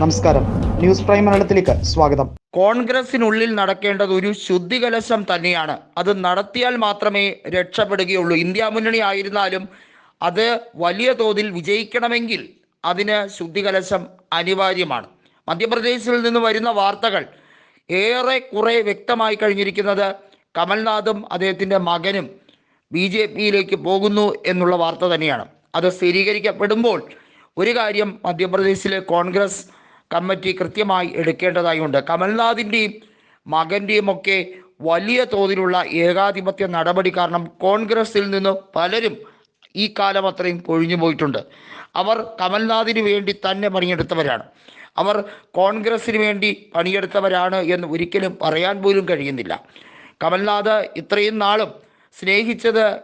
നമസ്കാരം. News prime മലയാളത്തിലേക്ക് സ്വാഗതം. കോൺഗ്രസിനുള്ളിൽ നടക്കേണ്ടത് ഒരു ശുദ്ധികലശം തന്നെയാണ്. അത് നടത്തിയാൽ മാത്രമേ രക്ഷപ്പെടുകയുള്ളൂ. ഇന്ത്യ മുന്നണി ആയിരുന്നാലും അത് വലിയ തോതിൽ വിജയിക്കണമെങ്കിൽ അതിന് ശുദ്ധികലശം അനിവാര്യമാണ്. മധ്യപ്രദേശിൽ നിന്ന് വരുന്ന വാർത്തകൾ ഏറെ കുറെ വ്യക്തമായി കഴിഞ്ഞിരിക്കുന്നത് കമൽനാഥും അദ്ദേഹത്തിന്റെ മകനും ബി ജെ പിയിലേക്ക് പോകുന്നു എന്നുള്ള വാർത്ത തന്നെയാണ്. അത് സ്ഥിരീകരിക്കപ്പെടുമ്പോൾ ഒരു കാര്യം മധ്യപ്രദേശിലെ കോൺഗ്രസ് കമ്മിറ്റി കൃത്യമായി എടുക്കേണ്ടതായുണ്ട്. കമൽനാഥിന്റെയും മകന്റെയും ഒക്കെ വലിയ തോതിലുള്ള ഏകാധിപത്യ നടപടി കാരണം കോൺഗ്രസിൽ നിന്ന് പലരും ഈ കാലം അത്രയും കൊഴിഞ്ഞു പോയിട്ടുണ്ട്. അവർ കമൽനാഥിന് വേണ്ടി തന്നെ പണിയെടുത്തവരാണ്. അവർ കോൺഗ്രസിന് വേണ്ടി പണിയെടുത്തവരാണ് എന്ന് ഒരിക്കലും പറയാൻ പോലും കഴിയുന്നില്ല. കമൽനാഥ് ഇത്രയും നാളും സ്നേഹിച്ചത്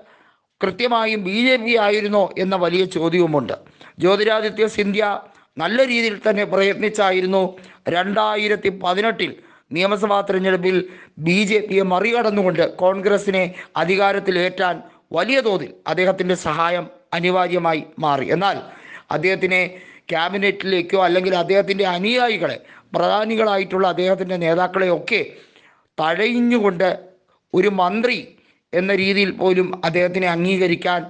കൃത്യമായും ബി ജെ പി ആയിരുന്നോ എന്ന വലിയ ചോദ്യവുമുണ്ട്. ജ്യോതിരാദിത്യ സിന്ധ്യ നല്ല രീതിയിൽ തന്നെ പ്രയത്നിച്ചായിരുന്നു രണ്ടായിരത്തി പതിനെട്ടിൽ നിയമസഭാ തെരഞ്ഞെടുപ്പിൽ ബി ജെ പിയെ മറികടന്നുകൊണ്ട് കോൺഗ്രസിനെ അധികാരത്തിലേറ്റാൻ വലിയ തോതിൽ അദ്ദേഹത്തിന്റെ സഹായം അനിവാര്യമായി മാറി. എന്നാൽ അദ്ദേഹത്തിനെ ക്യാബിനറ്റിലേക്കോ അല്ലെങ്കിൽ അദ്ദേഹത്തിന്റെ അനുയായികളെ പ്രധാനികളായിട്ടുള്ള അദ്ദേഹത്തിന്റെ നേതാക്കളെയൊക്കെ തഴയിഞ്ഞുകൊണ്ട് ഒരു മന്ത്രി എന്ന രീതിയിൽ പോലും അദ്ദേഹത്തിനെ അംഗീകരിക്കാൻ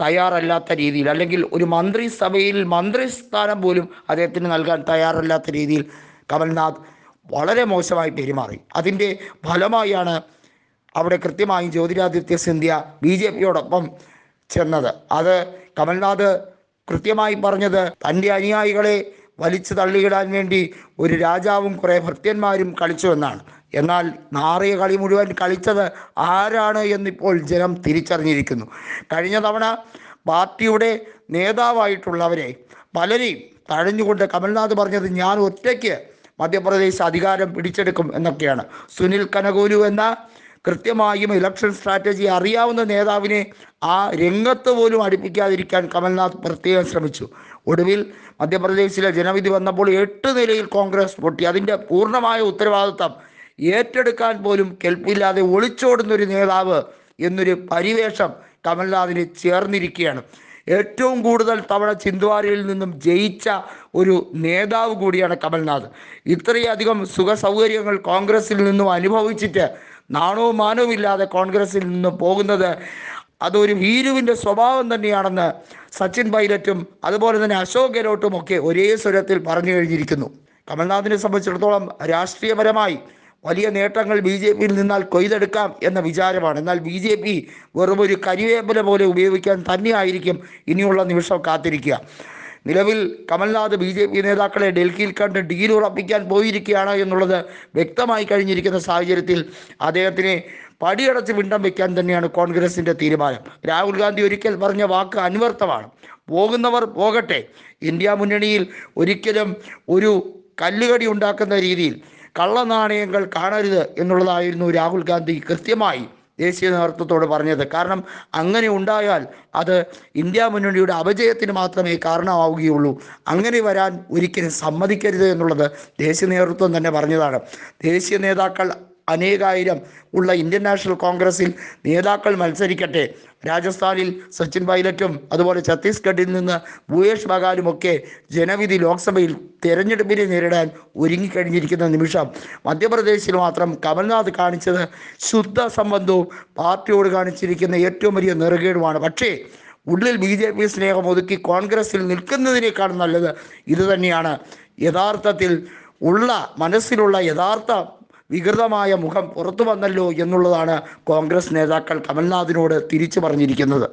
തയ്യാറല്ലാത്ത രീതിയിൽ അല്ലെങ്കിൽ ഒരു മന്ത്രിസഭയിൽ മന്ത്രിസ്ഥാനം പോലും അദ്ദേഹത്തിന് നൽകാൻ തയ്യാറല്ലാത്ത രീതിയിൽ കമൽനാഥ് വളരെ മോശമായി പെരുമാറി. അതിന്റെ ഫലമായാണ് അവിടെ കൃത്യമായും ജ്യോതിരാദിത്യ സിന്ധ്യ ബി ജെ പിയോടൊപ്പം ചെന്നത്. അത് കമൽനാഥ് കൃത്യമായി പറഞ്ഞത് തന്റെ അനുയായികളെ വലിച്ചു തള്ളിയിടാൻ വേണ്ടി ഒരു രാജാവും കുറേ ഭൃത്യന്മാരും കളിച്ചു എന്നാണ്. എന്നാൽ നാറിയ കളി മുഴുവൻ കളിച്ചത് ആരാണ് എന്നിപ്പോൾ ജനം തിരിച്ചറിഞ്ഞിരിക്കുന്നു. കഴിഞ്ഞ തവണ പാർട്ടിയുടെ നേതാവായിട്ടുള്ളവരെ പലരെയും തഴഞ്ഞുകൊണ്ട് കമൽനാഥ് പറഞ്ഞത് ഞാൻ ഒറ്റയ്ക്ക് മധ്യപ്രദേശ് അധികാരം പിടിച്ചെടുക്കും എന്നൊക്കെയാണ്. സുനിൽ കനകോലു എന്ന കൃത്യമായും ഇലക്ഷൻ സ്ട്രാറ്റജി അറിയാവുന്ന നേതാവിനെ ആ രംഗത്ത് പോലും അടുപ്പിക്കാതിരിക്കാൻ കമൽനാഥ് പ്രത്യേകം ശ്രമിച്ചു. ഒടുവിൽ മധ്യപ്രദേശിലെ ജനവിധി വന്നപ്പോൾ എട്ട് നിലയിൽ കോൺഗ്രസ് പൊട്ടി. അതിന്റെ പൂർണമായ ഉത്തരവാദിത്തം ഏറ്റെടുക്കാൻ പോലും കെൽപ്പില്ലാതെ ഒളിച്ചോടുന്ന ഒരു നേതാവ് എന്നൊരു പരിവേഷം കമൽനാഥിന് ചേർന്നിരിക്കുകയാണ്. ഏറ്റവും കൂടുതൽ തവണ ചിന്ദ്വാരയിൽ നിന്നും ജയിച്ച ഒരു നേതാവ് കൂടിയാണ് കമൽനാഥ്. ഇത്രയധികം സുഖ സൗകര്യങ്ങൾ കോൺഗ്രസിൽ നിന്നും അനുഭവിച്ചിട്ട് നാണവും മാനവും ഇല്ലാതെ കോൺഗ്രസിൽ നിന്ന് പോകുന്നത് അതൊരു ഹീരുവിന്റെ സ്വഭാവം തന്നെയാണെന്ന് സച്ചിൻ പൈലറ്റും അതുപോലെ തന്നെ അശോക് ഗെഹ്ലോട്ടും ഒക്കെ ഒരേ സ്വരത്തിൽ പറഞ്ഞു കഴിഞ്ഞിരിക്കുന്നു. കമൽനാഥിനെ സംബന്ധിച്ചിടത്തോളം രാഷ്ട്രീയപരമായി വലിയ നേട്ടങ്ങൾ ബി ജെ പിയിൽ നിന്നാൽ കൊയ്തെടുക്കാം എന്ന വിചാരമാണ്. എന്നാൽ ബി ജെ പി വെറും ഒരു കരിവേപ്പില പോലെ ഉപയോഗിക്കാൻ തന്നെയായിരിക്കും ഇനിയുള്ള നിമിഷം കാത്തിരിക്കുക. നിലവിൽ കമൽനാഥ് ബി ജെ പി നേതാക്കളെ ഡൽഹിയിൽ കണ്ട് ഡീൽ ഉറപ്പിക്കാൻ പോയിരിക്കുകയാണ് എന്നുള്ളത് വ്യക്തമായി കഴിഞ്ഞിരിക്കുന്ന സാഹചര്യത്തിൽ അദ്ദേഹത്തിനെ പടിയടച്ച് പിണ്ടം വെക്കാൻ തന്നെയാണ് കോൺഗ്രസിന്റെ തീരുമാനം. രാഹുൽ ഗാന്ധി ഒരിക്കൽ പറഞ്ഞ വാക്ക് അന്വർത്ഥമാണ്. പോകുന്നവർ പോകട്ടെ. ഇന്ത്യ മുന്നണിയിൽ ഒരിക്കലും ഒരു കല്ലുകടി ഉണ്ടാക്കുന്ന രീതിയിൽ കള്ളനാണയങ്ങൾ കാണരുത് എന്നുള്ളതായിരുന്നു രാഹുൽ ഗാന്ധി കൃത്യമായി ദേശീയ നേതൃത്വത്തോട് പറഞ്ഞത്. കാരണം അങ്ങനെ ഉണ്ടായാൽ അത് ഇന്ത്യ മുന്നണിയുടെ അപജയത്തിന് മാത്രമേ കാരണമാവുകയുള്ളൂ. അങ്ങനെ വരാൻ ഒരിക്കലും സമ്മതിക്കരുത് എന്നുള്ളത് ദേശീയ നേതൃത്വം തന്നെ പറഞ്ഞതാണ്. ദേശീയ നേതാക്കൾ അനേകായിരം ഉള്ള ഇന്ത്യൻ നാഷണൽ കോൺഗ്രസിൽ നേതാക്കൾ മത്സരിക്കട്ടെ. രാജസ്ഥാനിൽ സച്ചിൻ പൈലറ്റും അതുപോലെ ഛത്തീസ്ഗഡിൽ നിന്ന് ഭൂയേഷ് ബഗാലും ഒക്കെ ജനവിധി ലോക്സഭയിൽ തെരഞ്ഞെടുപ്പിനെ നേരിടാൻ ഒരുങ്ങിക്കഴിഞ്ഞിരിക്കുന്ന നിമിഷം മധ്യപ്രദേശിൽ മാത്രം കമൽനാഥ് കാണിച്ചത് ശുദ്ധ സംബന്ധവും പാർട്ടിയോട് കാണിച്ചിരിക്കുന്ന ഏറ്റവും വലിയ നെറുകേടുമാണ്. പക്ഷേ ഉള്ളിൽ ബി ജെ പി സ്നേഹം ഒതുക്കി കോൺഗ്രസിൽ നിൽക്കുന്നതിനേക്കാൾ നല്ലത് ഇത് തന്നെയാണ് യഥാർത്ഥത്തിൽ ഉള്ള മനസ്സിലുള്ള യഥാർത്ഥ വികൃതമായ മുഖം പുറത്തു വന്നല്ലോ എന്നുള്ളതാണ് കോൺഗ്രസ് നേതാക്കൾ കമൽനാഥിനോട് തിരിച്ചു പറഞ്ഞിരിക്കുന്നത്.